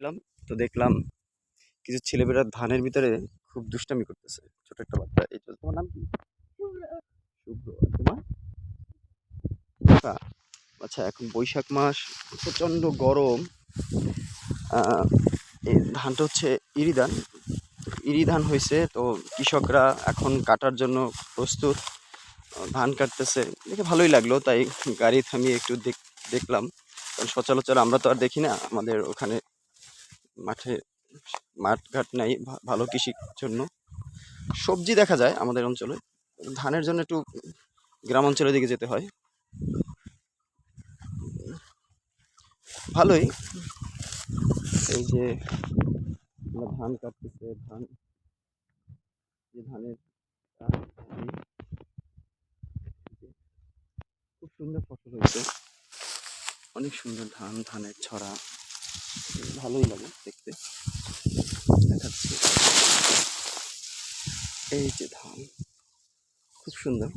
দেখলাম তো দেখলাম কিছু ছেলেমেয়েরা ধানের ভিতরে খুব দুষ্টামি করতেছে। ছোট একটা বাচ্চা এই তোমার নাম কি? আচ্ছা, আচ্ছা এখন বৈশাখ মাস প্রচণ্ড গরম। এই ধানটা হচ্ছে ইরি ধান ইরি ধান হয়েছে তো কৃষকরা এখন কাটার জন্য প্রস্তুত। ধান কাটতেছে দেখে ভালোই লাগল তাই গাড়ি থামিয়ে একটু দেখ- দেখলাম। কারণ সচরাচর আমরা তো আর দেখি না আমাদের ওখানে মাঠে মাঠ ঘাট নাই ভালো কৃষির জন্য। সবজি দেখা যায় আমাদের অঞ্চলে। ধানের জন্য একটু গ্রাম অঞ্চলের দিকে যেতে হয়। ভালোই। এই যে ধান কাটতেছে, ধান, যে ধানের খুব সুন্দর ফসল হয়েছে। অনেক সুন্দর ধান, ধানের ছড়া। ভালোই লাগে দেখতে। দেখাচ্ছি। এই যে ধান খুব সুন্দর।